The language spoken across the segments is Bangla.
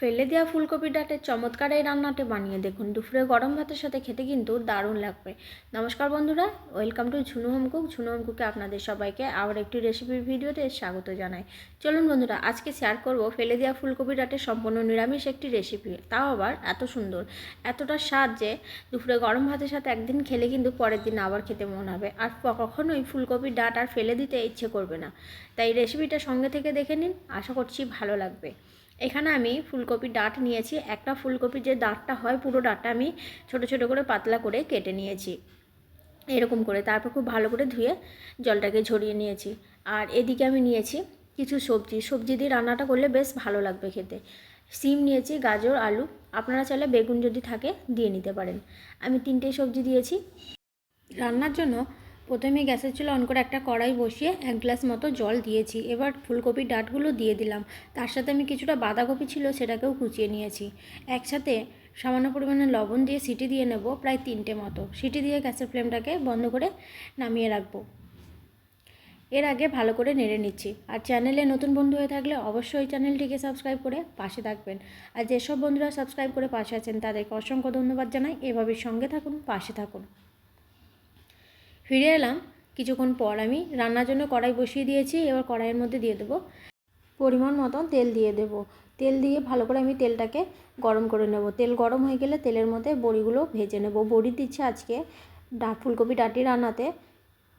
ফেলে দেওয়া ফুলকপি ডাঁটের চমৎকার এই রান্নাটি বানিয়ে দেখুন। দুপুরে গরম ভাতের সাথে খেতে কিন্তু দারুণ লাগবে। নমস্কার বন্ধুরা, welcome to Jhunu home cook. Jhunu home কুকে আপনাদের সবাইকে আবার একটি রেসিপির ভিডিওতে স্বাগত জানাই। চলুন বন্ধুরা, আজকে শেয়ার করব ফেলে দেওয়া ফুলকপি ডাঁটের সম্পূর্ণ নিরামিষ একটি রেসিপি তাও আবার এত সুন্দর, এতটা স্বাদ যে দুপুরে গরম ভাতের সাথে একদিন খেলে কিন্তু পরের দিন আবার খেতে মন হবে। আর কখনোই ফুলকপির ডাঁট আর ফেলে দিতে ইচ্ছে করবে না। তাই রেসিপিটা সঙ্গে থেকে দেখে নিন, আশা করছি ভালো লাগবে। এখানে আমি ফুলকপির ডাঁট নিয়েছি। একটা ফুলকপির যে ডাঁটটা হয়, পুরো ডাঁটটা আমি ছোট ছোট করে পাতলা করে কেটে নিয়েছি। এরকম করে তারপর খুব ভালো করে ধুয়ে জলটাকে ঝরিয়ে নিয়েছি। আর এদিকে আমি নিয়েছি কিছু সবজি। সবজি দিয়ে রান্নাটা করলে বেশ ভালো লাগবে খেতে। সিম নিয়েছি, গাজর, আলু। আপনারা চাইলে বেগুন যদি থাকে দিয়ে নিতে পারেন। আমি তিনটে সবজি দিয়েছি। রান্নার জন্য প্রথমে গ্যাসের চুলা অন করে একটা কড়াই বসিয়ে এক গ্লাস মতো জল দিয়েছি। এবার ফুলকপির ডাঁটগুলো দিয়ে দিলাম। তার সাথে আমি কিছুটা বাঁধাকপি ছিল, সেটাকেও কুচিয়ে নিয়েছি। একসাথে সামান্য পরিমাণে লবণ দিয়ে সিটি দিয়ে নেব প্রায় তিনটে মতো। সিটি দিয়ে গ্যাসের ফ্লেমটাকে বন্ধ করে নামিয়ে রাখব। এর আগে ভালো করে নেড়ে নিচ্ছি। আর চ্যানেলে নতুন বন্ধু হয়ে থাকলে অবশ্যই চ্যানেলটিকে সাবস্ক্রাইব করে পাশে থাকবেন। আর যেসব বন্ধুরা সাবস্ক্রাইব করে পাশে আছেন, তাদেরকে অসংখ্য ধন্যবাদ জানাই। এভাবে সঙ্গে থাকুন, পাশে থাকুন। ফিরে এলাম। কিছুক্ষণ পর আমি রান্নার জন্য কড়াই বসিয়ে দিয়েছি, এবার কড়াইয়ের মধ্যে দিয়ে দেবো পরিমাণ মতন তেল দিয়ে দেবো। তেল দিয়ে ভালো করে আমি তেলটাকে গরম করে নেব। তেল গরম হয়ে গেলে তেলের মধ্যে বড়িগুলো ভেজে নেব। বড়ি দিচ্ছে আজকে ডা, ফুলকপি ডাটি রান্নাতে।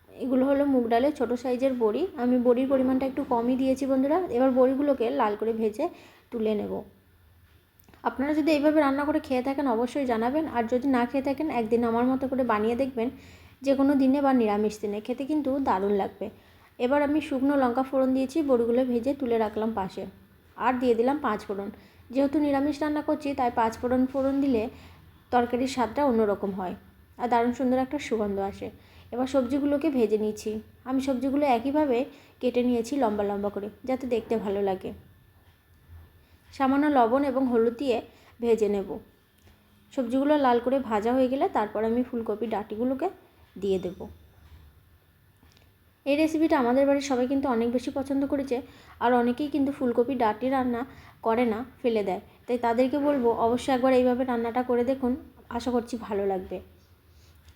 এগুলো হলো মুগ ডালের ছোটো সাইজের বড়ি। আমি বড়ির পরিমাণটা একটু কমই দিয়েছি বন্ধুরা। এবার বড়িগুলোকে লাল করে ভেজে তুলে নেব। আপনারা যদি এইভাবে রান্না করে খেয়ে থাকেন অবশ্যই জানাবেন। আর যদি না খেয়ে থাকেন, একদিন আমার মতো করে বানিয়ে দেখবেন। যে কোনো দিনে বা নিরামিষ দিনে খেতে কিন্তু দারুণ লাগবে। এবার আমি শুকনো লঙ্কা ফোড়ন দিয়েছি, বড়িগুলো ভেজে তুলে রাখলাম পাশে। আর দিয়ে দিলাম পাঁচ ফোড়ন। যেহেতু নিরামিষ রান্না করছি, তাই পাঁচ ফোড়ন ফোড়ন দিলে তরকারির স্বাদটা অন্যরকম হয় আর দারুণ সুন্দর একটা সুগন্ধ আসে। এবার সবজিগুলোকে ভেজে নিয়েছি। আমি সবজিগুলো একইভাবে কেটে নিয়েছি লম্বা লম্বা করে, যাতে দেখতে ভালো লাগে। সামান্য লবণ এবং হলুদ দিয়ে ভেজে নেব। সবজিগুলো লাল করে ভাজা হয়ে গেলে তারপর আমি ফুলকপি ডাটিগুলোকে দিয়ে দেব। এই রেসিপিটা আমাদের বাড়ির সবাই কিন্তু অনেক বেশি পছন্দ করেছে আর অনেকেই কিন্তু ফুলকপি, ডাটি রান্না করে না, ফেলে দেয়। তাই তাদেরকে বলব অবশ্যই একবার এইভাবে রান্নাটা করে দেখুন, আশা করছি ভালো লাগবে।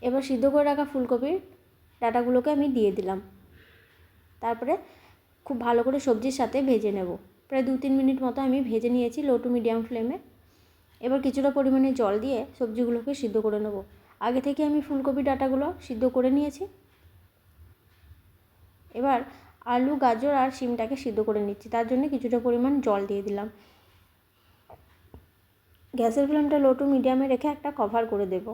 এবার সিদ্ধ করে রাখা ফুলকপির ডাটাগুলোকে আমি দিয়ে দিলাম। তারপরে খুব ভালো করে সবজির সাথে ভেজে নেব। প্রায় দু তিন মিনিট মতো আমি ভেজে নিয়েছি লো টু মিডিয়াম ফ্লেমে এবার কিছুটা পরিমাণে জল দিয়ে সবজিগুলোকে সিদ্ধ করে নেব। আগে থেকে আমি ফুলকপি ডাটাগুলো সিদ্ধ করে নিয়েছি। এবার আলু, গাজর আর শিমটাকে সিদ্ধ করে নিচ্ছি। তার জন্য কিছুটা পরিমাণ জল দিয়ে দিলাম। গ্যাসের ফ্লেমটা লো টু মিডিয়ামে রেখে একটা কভার করে দেব।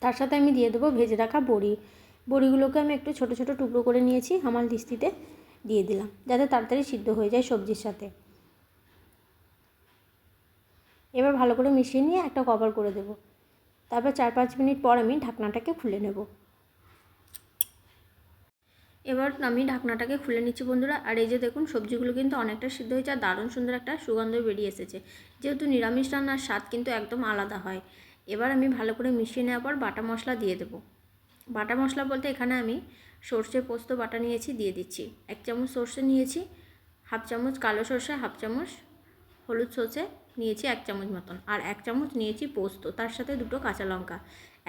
তার সাথে আমি দিয়ে দেবো ভেজে রাখা বড়ি। বড়িগুলোকে আমি একটু ছোটো ছোটো টুকরো করে নিয়েছি, হামাল দিস্তিতে দিয়ে দিলাম, যাতে তাড়াতাড়ি সিদ্ধ হয়ে যায় সবজির সাথে। এবার ভালো করে মিশিয়ে নিয়ে একটা কভার করে দেব। তারপর চার পাঁচ মিনিট পর আমি ঢাকনাটাকে খুলে নেব। এবার আমি ঢাকনাটাকে খুলে নিচ্ছি বন্ধুরা। আর এই যে দেখুন, সবজিগুলো কিন্তু অনেকটা সিদ্ধ হয়েছে আর দারুণ সুন্দর একটা সুগন্ধ বেরিয়ে এসেছে। যেহেতু নিরামিষ রান্নার স্বাদ কিন্তু একদম আলাদা হয়। এবার আমি ভালো করে মিশিয়ে নেওয়ার পর বাটা মশলা দিয়ে দেবো। বাটা মশলা বলতে এখানে আমি সর্ষে পোস্ত বাটা নিয়েছি দিয়ে দিচ্ছি। এক চামচ সর্ষে নিয়েছি, হাফ চামচ কালো সর্ষে, হাফ চামচ হলুদ সর্ষে নিয়েছি এক চামচ মতন। আর এক চামচ নিয়েছি পোস্ত, তার সাথে দুটো কাঁচা লঙ্কা।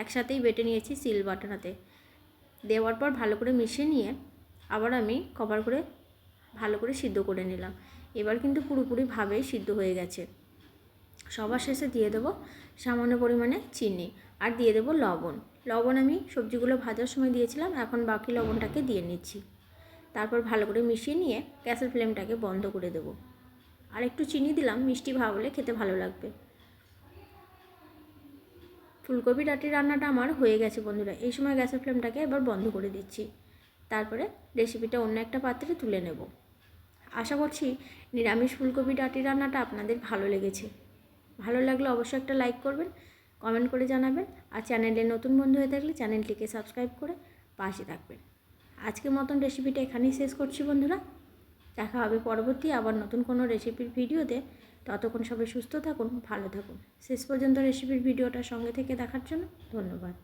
একসাথেই বেটে নিয়েছি সিল বাটানাতে দেওয়ার পর ভালো করে মিশিয়ে নিয়ে আবার আমি কভার করে ভালো করে সিদ্ধ করে নিলাম। এবার কিন্তু পুরোপুরিভাবেই সিদ্ধ হয়ে গেছে। সবার শেষে দিয়ে দেবো সামান্য পরিমাণে চিনি আর দিয়ে দেবো লবণ। লবণ আমি সবজিগুলো ভাজার সময় দিয়েছিলাম, এখন বাকি লবণটাকে দিয়ে নিচ্ছি। তারপর ভালো করে মিশিয়ে নিয়ে গ্যাসের ফ্লেমটাকে বন্ধ করে দেবো। আর একটু চিনি দিলাম, মিষ্টি ভাবলে খেতে ভালো লাগবে। ফুলকপি ডাটির রান্নাটা আমার হয়ে গেছে বন্ধুরা। এই সময় গ্যাসের ফ্লেমটাকে এবার বন্ধ করে দিচ্ছি। তারপরে রেসিপিটা অন্য একটা পাত্রে তুলে নেব। আশা করছি নিরামিষ ফুলকপি ডাটি রান্নাটা আপনাদের ভালো লেগেছে। ভালো লাগলে অবশ্যই একটা লাইক করবেন, কমেন্ট করে জানাবেন আর চ্যানেলে নতুন বন্ধু হয়ে থাকলে চ্যানেলটিকে সাবস্ক্রাইব করে পাশে থাকবেন। আজকের মতন রেসিপিটা এখানেই শেষ করছি বন্ধুরা। দেখা হবে পরবর্তী আবার নতুন কোনো রেসিপির ভিডিওতে। ততক্ষণ সবাই সুস্থ থাকুন, ভালো থাকুন। শেষ পর্যন্ত রেসিপির ভিডিওটা সঙ্গে থেকে দেখার জন্য ধন্যবাদ।